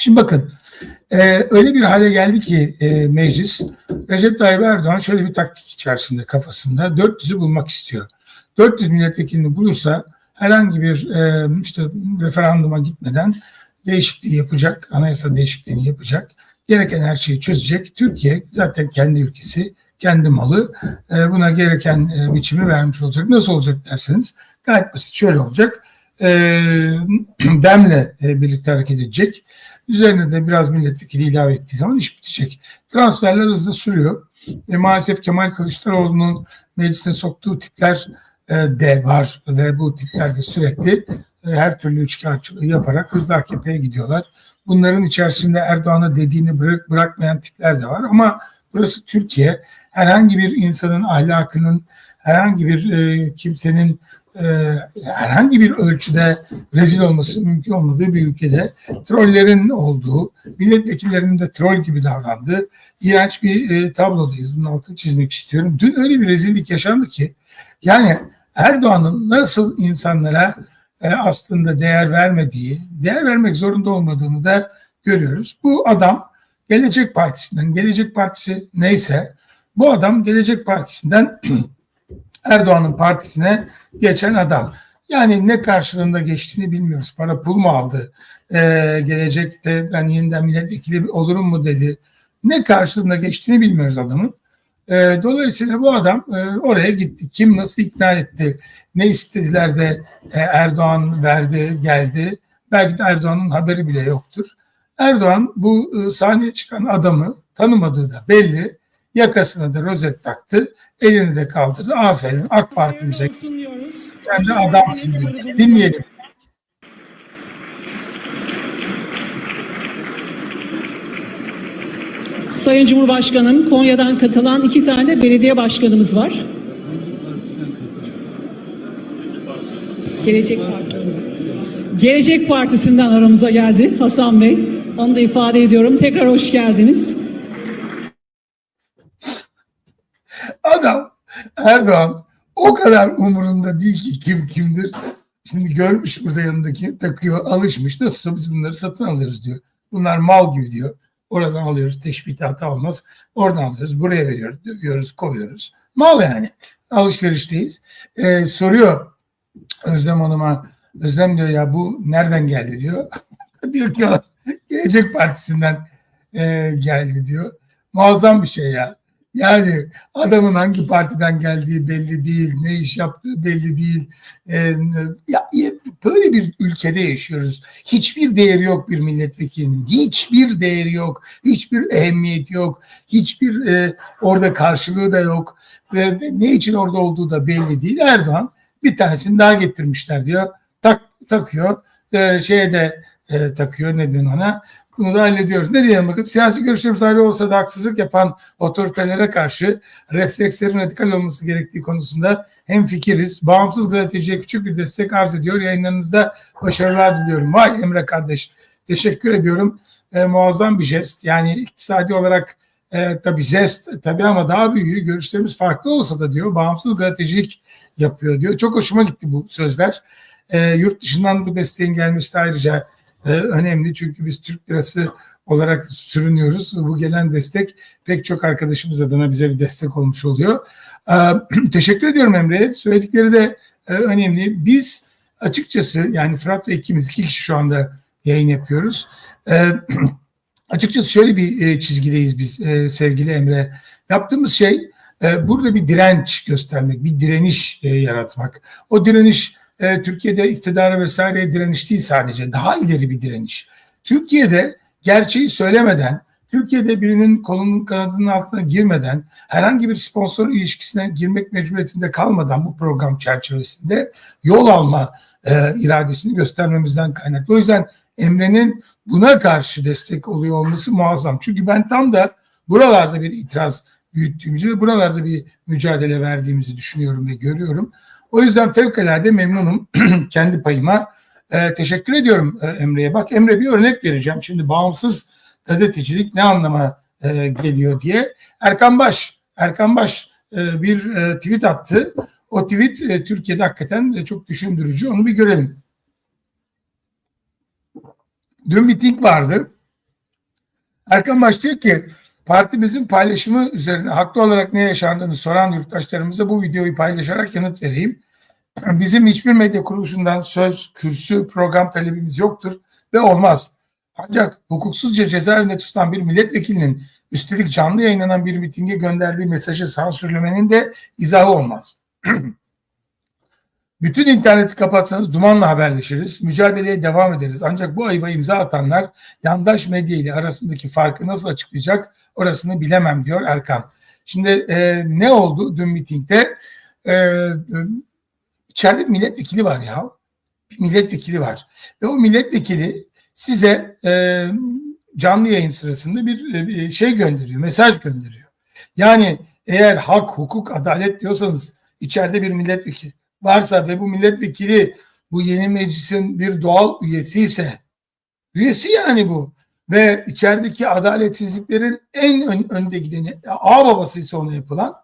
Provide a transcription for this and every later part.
Şimdi bakın e, öyle bir hale geldi ki e, meclis Recep Tayyip Erdoğan şöyle bir taktik içerisinde kafasında 400'ü bulmak istiyor. 400 milletvekilini bulursa herhangi bir e, işte referanduma gitmeden değişikliği yapacak, anayasa değişikliğini yapacak. Gereken her şeyi çözecek. Türkiye zaten kendi ülkesi, kendi malı. E, buna gereken e, biçimi vermiş olacak. Nasıl olacak derseniz gayet basit şöyle olacak. E, demle e, birlikte hareket edecek. Üzerine de biraz milletvekili ilave ettiği zaman iş bitecek. Transferler hızlı sürüyor. E, maalesef Kemal Kılıçdaroğlu'nun meclisine soktuğu tipler e, de var ve bu tipler de sürekli e, her türlü üçkağıtçılığı yaparak hızlı AKP'ye gidiyorlar. Bunların içerisinde Erdoğan'a dediğini bırak, bırakmayan tipler de var ama burası Türkiye. Herhangi bir insanın ahlakının, herhangi bir e, kimsenin e, herhangi bir ölçüde rezil olması mümkün olmadığı bir ülkede trollerin olduğu, milletvekillerinin de troll gibi davrandığı iğrenç bir e, tablodayız. Bunun altını çizmek istiyorum. Dün öyle bir rezillik yaşandı ki yani Erdoğan'ın nasıl insanlara e, aslında değer vermediği, değer vermek zorunda olmadığını da görüyoruz. Bu adam Gelecek Partisi'nden, Gelecek Partisi neyse bu adam Gelecek Partisi'nden Erdoğan'ın partisine geçen adam. Yani ne karşılığında geçtiğini bilmiyoruz. Para pul mu aldı? Ee, gelecekte ben yeniden milletvekili olurum mu dedi. Ne karşılığında geçtiğini bilmiyoruz adamın. Ee, dolayısıyla bu adam e, oraya gitti. Kim nasıl ikna etti? Ne istediler de e, Erdoğan verdi, geldi. Belki de Erdoğan'ın haberi bile yoktur. Erdoğan bu e, sahneye çıkan adamı tanımadığı da belli. Yakasına da rozet taktı. Elini de kaldırdı. Aferin AK Parti'mize. Sen de adamsın diyor. Dinleyelim. Sayın Cumhurbaşkanım, Konya'dan katılan iki tane belediye başkanımız var. Gelecek Partisi. Gelecek Partisi'nden aramıza geldi Hasan Bey. Onu da ifade ediyorum. Tekrar hoş geldiniz. Adam Erdoğan o kadar umurunda değil ki kim kimdir. Şimdi görmüş burada yanındaki takıyor alışmış. Nasılsa biz bunları satın alıyoruz diyor. Bunlar mal gibi diyor. Oradan alıyoruz teşbihte hata olmaz. Oradan alıyoruz buraya veriyoruz dövüyoruz kovuyoruz. Mal yani alışverişteyiz. Ee, soruyor Özlem Hanım'a Özlem diyor ya bu nereden geldi diyor. diyor ki Gelecek Partisi'nden e, geldi diyor. Muazzam bir şey ya. Yani adamın hangi partiden geldiği belli değil, ne iş yaptığı belli değil. Ee, ya, böyle bir ülkede yaşıyoruz. Hiçbir değeri yok bir milletvekilinin. Hiçbir değeri yok. Hiçbir ehemmiyeti yok. Hiçbir e, orada karşılığı da yok. Ve, ne için orada olduğu da belli değil. Erdoğan bir tanesini daha getirmişler diyor. Tak, takıyor. E, şeye de e, takıyor neden ona bunu da hallediyoruz. Ne diyelim bakın siyasi görüşlerim sahibi olsa da haksızlık yapan otoritelere karşı reflekslerin radikal olması gerektiği konusunda hem fikiriz. Bağımsız gazeteciye küçük bir destek arz ediyor. Yayınlarınızda başarılar diliyorum. Vay Emre kardeş teşekkür ediyorum. E, muazzam bir jest. Yani iktisadi olarak e, tabii jest tabii ama daha büyüğü görüşlerimiz farklı olsa da diyor bağımsız gazetecilik yapıyor diyor. Çok hoşuma gitti bu sözler. E, yurt dışından bu desteğin gelmesi de ayrıca önemli çünkü biz Türk lirası olarak sürünüyoruz. Bu gelen destek pek çok arkadaşımız adına bize bir destek olmuş oluyor. E, teşekkür ediyorum Emre'ye. Söyledikleri de e, önemli. Biz açıkçası yani Fırat ve ikimiz iki kişi şu anda yayın yapıyoruz. E, açıkçası şöyle bir e, çizgideyiz biz e, sevgili Emre. Yaptığımız şey e, burada bir direnç göstermek, bir direniş yaratmak. O direniş e, Türkiye'de iktidara vesaireye direniş değil sadece daha ileri bir direniş. Türkiye'de gerçeği söylemeden, Türkiye'de birinin kolunun kanadının altına girmeden, herhangi bir sponsor ilişkisine girmek mecburiyetinde kalmadan bu program çerçevesinde yol alma e, iradesini göstermemizden kaynaklı. O yüzden Emre'nin buna karşı destek oluyor olması muazzam. Çünkü ben tam da buralarda bir itiraz büyüttüğümüzü ve buralarda bir mücadele verdiğimizi düşünüyorum ve görüyorum. O yüzden fevkalade memnunum kendi payıma. E, teşekkür ediyorum e, Emre'ye. Bak Emre bir örnek vereceğim. Şimdi bağımsız gazetecilik ne anlama e, geliyor diye. Erkan Baş, Erkan Baş e, bir e, tweet attı. O tweet e, Türkiye'de hakikaten e, çok düşündürücü. Onu bir görelim. Dün miting vardı. Erkan Baş diyor ki partimizin paylaşımı üzerine haklı olarak ne yaşandığını soran yurttaşlarımıza bu videoyu paylaşarak yanıt vereyim. Bizim hiçbir medya kuruluşundan söz, kürsü, program talebimiz yoktur ve olmaz. Ancak hukuksuzca cezaevinde tutulan bir milletvekilinin üstelik canlı yayınlanan bir mitinge gönderdiği mesajı sansürlemenin de izahı olmaz. Bütün interneti kapatsanız dumanla haberleşiriz, mücadeleye devam ederiz. Ancak bu ayıba imza atanlar yandaş medya ile arasındaki farkı nasıl açıklayacak orasını bilemem diyor Erkan. Şimdi e, ne oldu dün mitingde? E, e, içeride bir milletvekili var ya. Bir milletvekili var. Ve o milletvekili size e, canlı yayın sırasında bir, e, şey gönderiyor, mesaj gönderiyor. Yani eğer hak, hukuk, adalet diyorsanız içeride bir milletvekili varsa ve bu milletvekili bu yeni meclisin bir doğal üyesi ise üyesi yani bu ve içerideki adaletsizliklerin en ön, önde gideni ağ babasıysa ona yapılan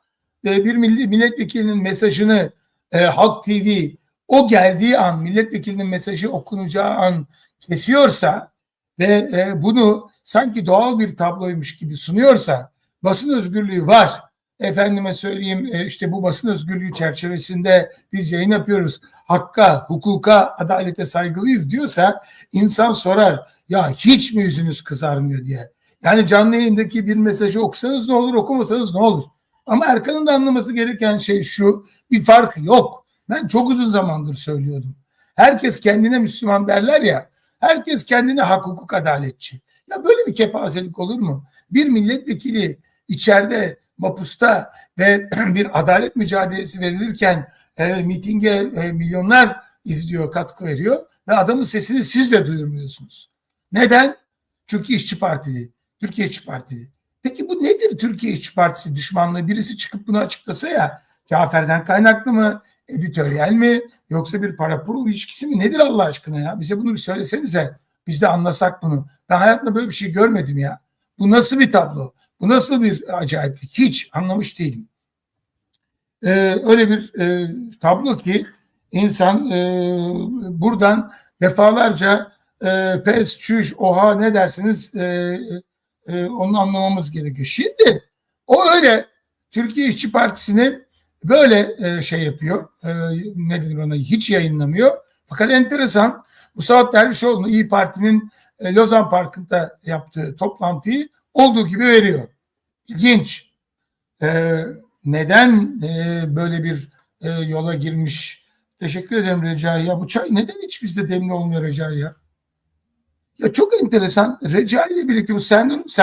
ve bir milli, milletvekilinin mesajını e, Halk TV o geldiği an milletvekilinin mesajı okunacağı an kesiyorsa ve e, bunu sanki doğal bir tabloymuş gibi sunuyorsa basın özgürlüğü var. Efendime söyleyeyim e, işte bu basın özgürlüğü çerçevesinde biz yayın yapıyoruz. Hakka, hukuka, adalete saygılıyız diyorsa insan sorar ya hiç mi yüzünüz kızarmıyor diye. Yani canlı yayındaki bir mesajı okusanız ne olur okumasanız ne olur. Ama Erkan'ın da anlaması gereken şey şu bir fark yok. Ben çok uzun zamandır söylüyordum. Herkes kendine Müslüman derler ya. Herkes kendine hak hukuk adaletçi. Ya böyle bir kepazelik olur mu? Bir milletvekili içeride mapusta ve bir adalet mücadelesi verilirken e, mitinge e, milyonlar izliyor, katkı veriyor ve adamın sesini siz de duyurmuyorsunuz. Neden? Çünkü işçi partili, Türkiye İşçi Partili. Peki bu nedir Türkiye İşçi Partisi düşmanlığı? Birisi çıkıp bunu açıklasa ya, Cafer'den kaynaklı mı, editoryal mi, yoksa bir para pul ilişkisi mi? Nedir Allah aşkına ya? Bize bunu bir söylesenize. Biz de anlasak bunu. Ben hayatımda böyle bir şey görmedim ya. Bu nasıl bir tablo? Bu nasıl bir acayiplik? Hiç anlamış değilim. Ee, öyle bir e, tablo ki insan e, buradan defalarca e, pes, çüş, oha ne dersiniz e, e, onu anlamamız gerekiyor. Şimdi o öyle Türkiye İşçi Partisi'ni böyle e, şey yapıyor. E, ne denir ona hiç yayınlamıyor. Fakat enteresan bu Saat Dervişoğlu'nun İyi Parti'nin e, Lozan Parkı'nda yaptığı toplantıyı olduğu gibi veriyor. İlginç. E, neden e, böyle bir e, yola girmiş? Teşekkür ederim Recai ya. Bu çay neden hiç bizde demli olmuyor Recai ya? Ya çok enteresan. Recai ile birlikte bu sen, sen